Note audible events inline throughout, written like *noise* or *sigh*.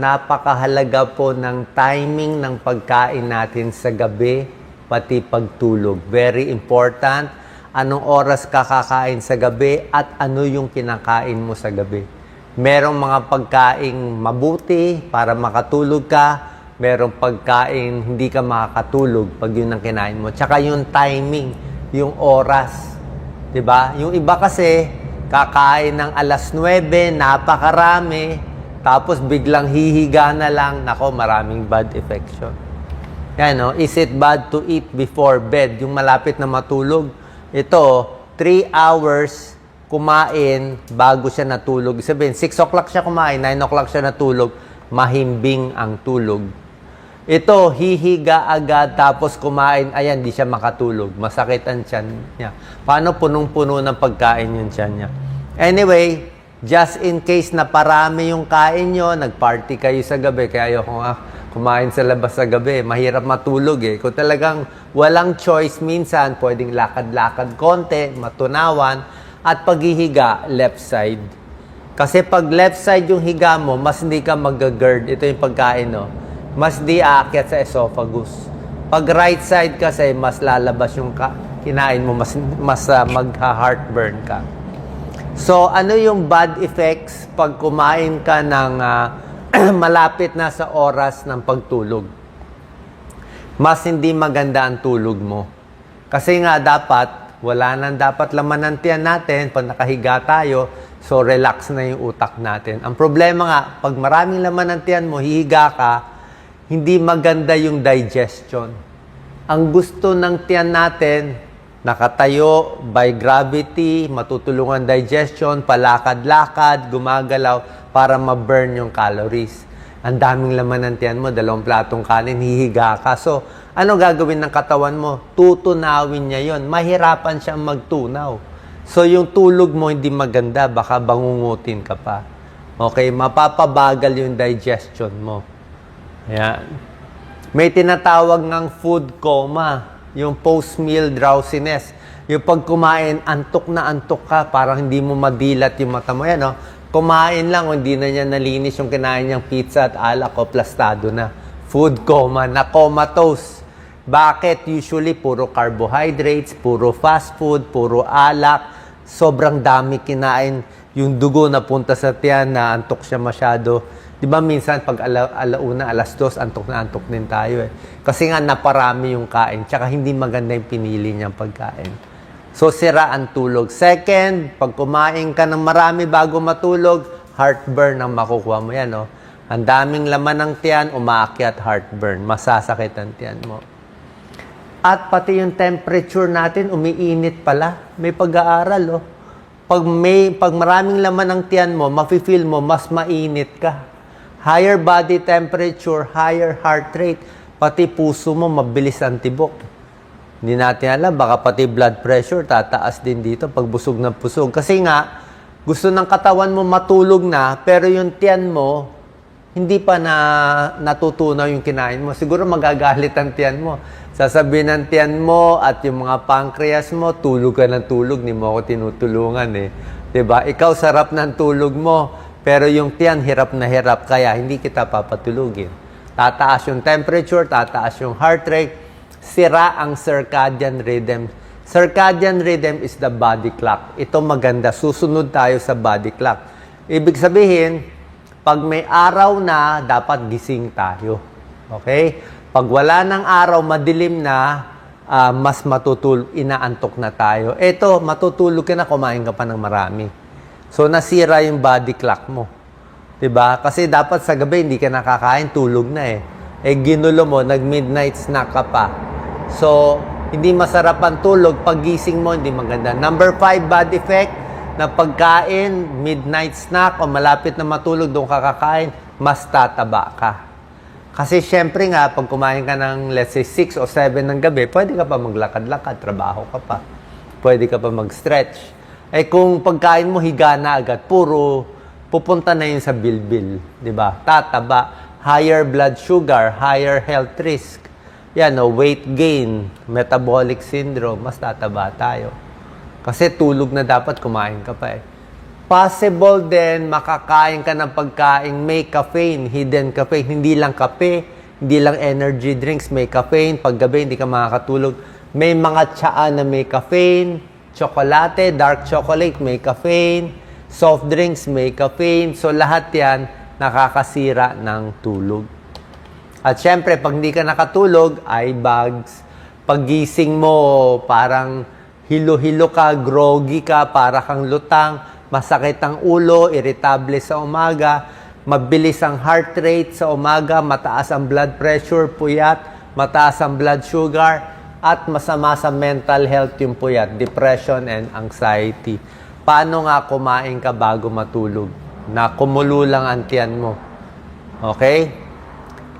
napakahalaga po ng timing ng pagkain natin sa gabi, pati pagtulog. Very important. Anong oras ka kakain sa gabi at ano yung kinakain mo sa gabi. Merong mga pagkaing mabuti para makatulog ka, merong pagkain hindi ka makakatulog pag yun ang kinain mo. Tsaka yung timing, yung oras. 'Di ba? Yung iba kasi kakain ng alas 9, napakarami, tapos biglang hihiga na lang, nako, maraming bad effects yun. Yan, no? Is it bad to eat before bed? Yung malapit na matulog. Ito, 3 hours kumain bago siya natulog. Sabihin, 6 o'clock siya kumain, 9 o'clock siya natulog, mahimbing ang tulog. Ito, hihiga agad tapos kumain, ayan, di siya makatulog. Masakit ang tiyan niya. Paano punong-puno ng pagkain yung tiyan niya? Anyway, just in case na parami yung kain nyo, nag-party kayo sa gabi, kaya ayoko nga kumain sa labas sa gabi, mahirap matulog eh. Kung talagang walang choice minsan, pwedeng lakad-lakad konti, matunawan, at paghihiga, left side. Kasi pag left side yung higa mo, mas hindi ka mag-GERD. Ito yung pagkain, no? Mas di aakyat sa esophagus. Pag right side kasi, mas lalabas yung ka- kinain mo, mas, mas ah, magha-heartburn ka. So, ano yung bad effects pag kumain ka ng ah, *clears throat* malapit na sa oras ng pagtulog? Mas hindi maganda ang tulog mo. Kasi nga dapat, wala nang dapat laman ng tiyan natin pag nakahiga tayo, so relax na yung utak natin. Ang problema nga, pag maraming laman ng tiyan mo, hihiga ka, hindi maganda yung digestion. Ang gusto ng tiyan natin, nakatayo, by gravity, matutulungan digestion, palakad-lakad, gumagalaw para ma-burn yung calories. Ang daming laman ng tiyan mo, dalawang platong kanin, hihiga ka. So, ano gagawin ng katawan mo? Tutunawin niya yon. Mahirapan siyang magtunaw. So, yung tulog mo hindi maganda, baka bangungutin ka pa. Okay, mapapabagal yung digestion mo. Ayan. May tinatawag ng food coma, yung post-meal drowsiness. Yung pag kumain, antok na antok ka, parang hindi mo madilat yung mata mo. Yan, no? Kumain lang, hindi na niya nalinis yung kinain niyang pizza at alak o plastado na. Food coma, na comatose. Bakit? Usually, puro carbohydrates, puro fast food, puro alak. Sobrang dami kinain. Yung dugo na punta sa tiyan, na antok siya masyado. Di ba minsan pag ala, alauna, alas dos, antok na antok din tayo eh. Kasi nga naparami yung kain, tsaka hindi maganda yung pinili niyang pagkain. So, sira ang tulog. Second, pag kumain ka ng marami bago matulog, heartburn ang makukuha mo yan, no? Ang daming laman ng tiyan, umaakyat heartburn. Masasakit ang tiyan mo. At pati yung temperature natin, umiinit pala. May pag-aaral, oh. Pag, may, pag maraming laman ng tiyan mo, mafe-feel mo, mas mainit ka. Higher body temperature, higher heart rate, pati puso mo, mabilis ang tibok. Hindi natin alam, baka pati blood pressure tataas din dito pag busog ng busog. Kasi nga, gusto ng katawan mo matulog na, pero yung tiyan mo, hindi pa na natutunaw yung kinain mo. Siguro magagalit ang tiyan mo. Sasabihin ng tiyan mo at yung mga pancreas mo, tulog ka ng tulog, ni mo ako tinutulungan eh. ba? Ikaw sarap ng tulog mo, pero yung tiyan hirap na hirap, kaya hindi kita papatulugin. Tataas yung temperature, tataas yung heart rate, sira ang circadian rhythm. Circadian rhythm is the body clock. Ito maganda, susunod tayo sa body clock. Ibig sabihin, pag may araw na, dapat gising tayo. Okay? Pag wala ng araw, madilim na, ah, mas matutulog, inaantok na tayo. Ito, matutulog ka na, kumain ka pa ng marami. So, nasira yung body clock mo. ba? Kasi dapat sa gabi hindi ka nakakain, tulog na eh. Eh ginulo mo, nag-midnight snack ka pa. So, hindi masarap ang tulog. Paggising mo, hindi maganda. Number five, bad effect na pagkain, midnight snack o malapit na matulog doon kakakain, mas tataba ka. Kasi syempre nga, pag kumain ka ng let's say 6 o 7 ng gabi, pwede ka pa maglakad-lakad, trabaho ka pa. Pwede ka pa mag-stretch. Eh kung pagkain mo higa na agad, puro pupunta na yun sa bilbil, 'di ba? Tataba, higher blood sugar, higher health risk. Yan, no, weight gain, metabolic syndrome, mas tataba tayo. Kasi tulog na dapat kumain ka pa eh. Possible din makakain ka ng pagkain may caffeine, hidden caffeine, hindi lang kape, hindi lang energy drinks, may caffeine. Paggabi hindi ka makakatulog. May mga tsaa na may caffeine, tsokolate, dark chocolate, may caffeine, soft drinks, may caffeine. So lahat yan nakakasira ng tulog. At syempre, pag hindi ka nakatulog, eye bags. Paggising mo, parang hilo-hilo ka, groggy ka, para kang lutang, masakit ang ulo, irritable sa umaga, mabilis ang heart rate sa umaga, mataas ang blood pressure, puyat, mataas ang blood sugar, at masama sa mental health yung puyat, depression and anxiety. Paano nga kumain ka bago matulog? Na kumulo lang ang tiyan mo. Okay?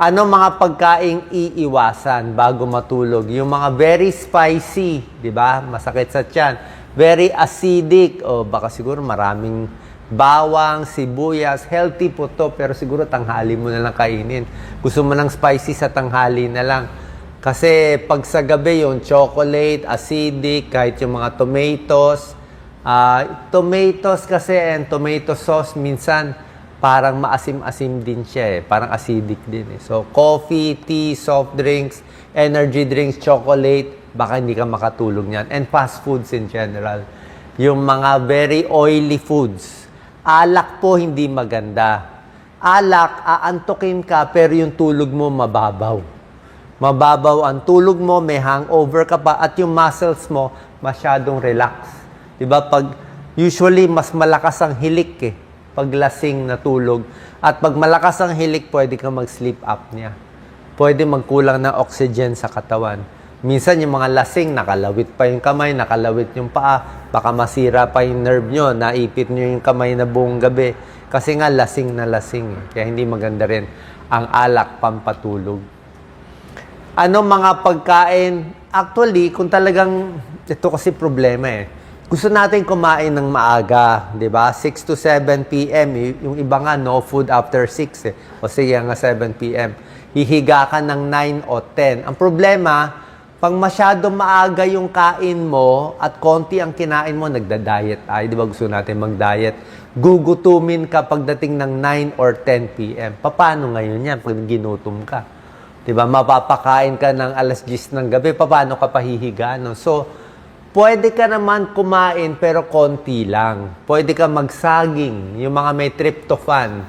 Ano mga pagkaing iiwasan bago matulog? Yung mga very spicy, di ba? Masakit sa tiyan. Very acidic, o baka siguro maraming bawang, sibuyas. Healthy po to, pero siguro tanghali mo na lang kainin. Gusto mo ng spicy sa tanghali na lang. Kasi pag sa gabi yung chocolate, acidic, kahit yung mga tomatoes, ah, tomatoes kasi and tomato sauce minsan parang maasim-asim din siya eh. Parang acidic din eh. So, coffee, tea, soft drinks, energy drinks, chocolate, baka hindi ka makatulog niyan. And fast foods in general. Yung mga very oily foods. Alak po hindi maganda. Alak, aantokin ka pero yung tulog mo mababaw. Mababaw ang tulog mo, may hangover ka pa, at yung muscles mo masyadong relax. 'Di ba Pag usually mas malakas ang hilik eh pag lasing na tulog. At pag malakas ang hilik, pwede kang mag-sleep apnea. Pwede magkulang ng oxygen sa katawan. Minsan yung mga lasing, nakalawit pa yung kamay, nakalawit yung paa, baka masira pa yung nerve nyo, naipit nyo yung kamay na buong gabi. Kasi nga lasing na lasing. eh. Kaya hindi maganda rin ang alak pampatulog. Ano mga pagkain? Actually, kung talagang, ito kasi problema eh. Gusto natin kumain ng maaga, di ba? 6 to 7 p.m. Yung iba nga, no food after 6 eh. O sige nga 7 p.m. Hihiga ka ng 9 o 10. Ang problema, pag masyado maaga yung kain mo at konti ang kinain mo, nagda-diet tayo. Di ba gusto natin mag-diet? Gugutumin ka pagdating ng 9 or 10 p.m. Paano ngayon yan pag ginutom ka? Di ba? Mapapakain ka ng alas 10 ng gabi, paano ka pahihiga? No? So, pwede ka naman kumain pero konti lang. Pwede ka magsaging, yung mga may tryptophan.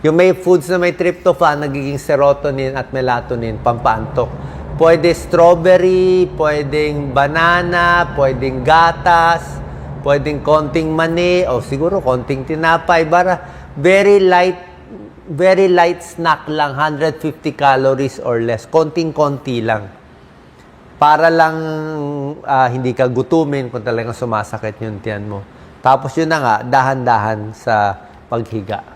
Yung may foods na may tryptophan, nagiging serotonin at melatonin, pampaantok. Pwede strawberry, pwedeng banana, pwedeng gatas, pwedeng konting mani, o siguro konting tinapay, bara very light very light snack lang, 150 calories or less. Konting-konti lang. Para lang ah, hindi ka gutumin kung talagang sumasakit yung tiyan mo. Tapos yun na nga, dahan-dahan sa paghiga.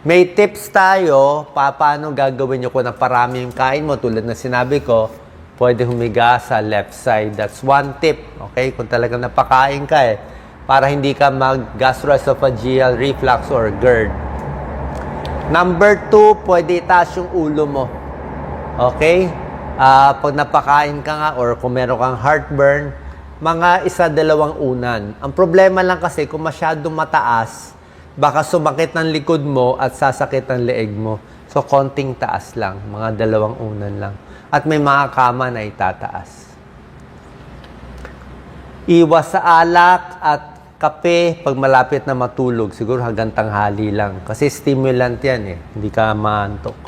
May tips tayo pa paano gagawin nyo kung naparami yung kain mo. Tulad na sinabi ko, pwede humiga sa left side. That's one tip. Okay? Kung talagang napakain ka eh. Para hindi ka mag-gastroesophageal reflux or GERD. Number two, pwede itaas yung ulo mo. Okay? Ah, pag napakain ka nga or kung meron kang heartburn, mga isa dalawang unan. Ang problema lang kasi kung masyadong mataas, baka sumakit ng likod mo at sasakit ang leeg mo. So, konting taas lang. Mga dalawang unan lang. At may mga kama na itataas. Iwas sa alak at kape pag malapit na matulog. Siguro hanggang tanghali lang. Kasi stimulant yan eh. Hindi ka maantok.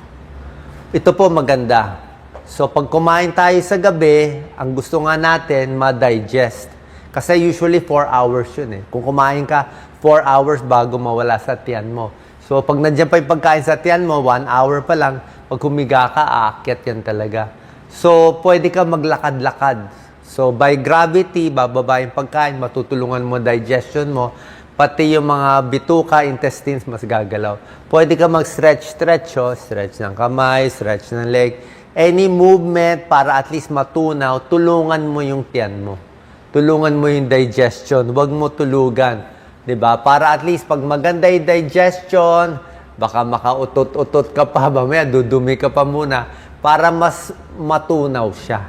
Ito po maganda. So pag kumain tayo sa gabi, ang gusto nga natin ma-digest. Kasi usually 4 hours yun eh. Kung kumain ka 4 hours bago mawala sa tiyan mo. So pag nandiyan pa yung pagkain sa tiyan mo, 1 hour pa lang, pag humiga ka, aakyat yan talaga. So pwede ka maglakad-lakad. So by gravity, bababa yung pagkain, matutulungan mo digestion mo, pati yung mga bituka, intestines, mas gagalaw. Pwede ka mag-stretch-stretch, oh. stretch ng kamay, stretch ng leg. Any movement para at least matunaw, tulungan mo yung tiyan mo. Tulungan mo yung digestion, huwag mo tulugan. ba? Para at least pag maganda yung digestion, baka makautot-utot ka pa, *laughs* mamaya dudumi ka pa muna, para mas matunaw siya.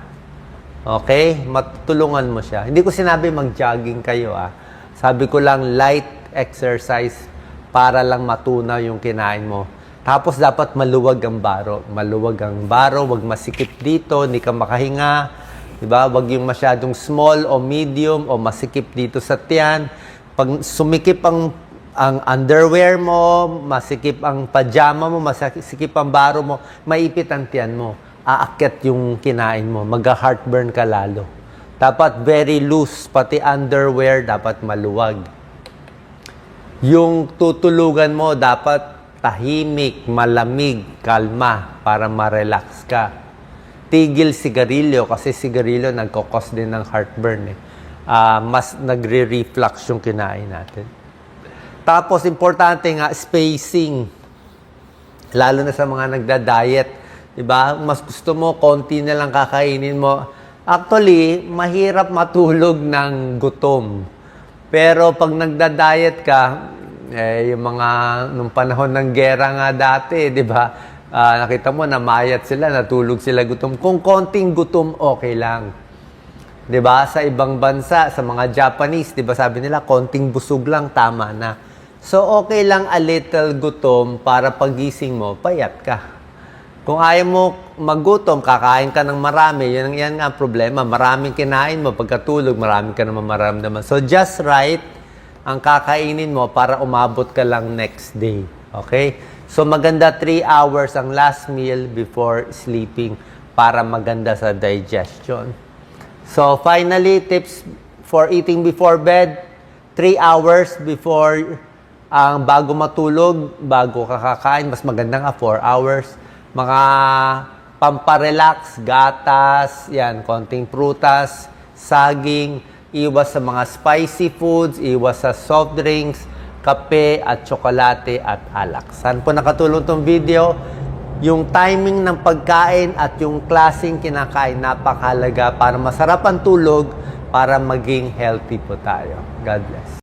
Okay? Matulungan mo siya. Hindi ko sinabi mag-jogging kayo ah. Sabi ko lang, light exercise para lang matunaw yung kinain mo. Tapos dapat maluwag ang baro. Maluwag ang baro, wag masikip dito, hindi ka makahinga. Diba? Wag yung masyadong small o medium o masikip dito sa tiyan. Pag sumikip ang ang underwear mo, masikip ang pajama mo, masikip ang baro mo, maipit ang tiyan mo. Aakyat yung kinain mo. Mag-heartburn ka lalo. Dapat very loose, pati underwear dapat maluwag. Yung tutulugan mo dapat tahimik, malamig, kalma para ma-relax ka. Tigil sigarilyo kasi sigarilyo nagkokos din ng heartburn eh. Ah, mas nagre-reflux yung kinain natin. Tapos importante nga spacing. Lalo na sa mga nagda-diet, 'di ba? Mas gusto mo konti na lang kakainin mo. Actually, mahirap matulog ng gutom. Pero pag nagda-diet ka, eh, yung mga nung panahon ng gera nga dati, 'di ba? Ah, nakita mo namayat sila, natulog sila gutom. Kung konting gutom, okay lang. 'Di ba? Sa ibang bansa, sa mga Japanese, 'di ba sabi nila konting busog lang tama na. So okay lang a little gutom para pagising mo, payat ka. Kung ayaw mo magutom, kakain ka ng marami, yan, yan ang problema. Maraming kinain mo, pagkatulog, maraming ka naman maramdaman. So just right ang kakainin mo para umabot ka lang next day. Okay? So maganda 3 hours ang last meal before sleeping para maganda sa digestion. So finally, tips for eating before bed, 3 hours before ang bago matulog, bago ka kakain, mas maganda nga 4 hours. Mga pamparelax, gatas, yan, konting prutas, saging, iwas sa mga spicy foods, iwas sa soft drinks, kape at tsokolate at alak. Saan po nakatulong tong video? Yung timing ng pagkain at yung klaseng kinakain napakahalaga para masarap ang tulog para maging healthy po tayo. God bless.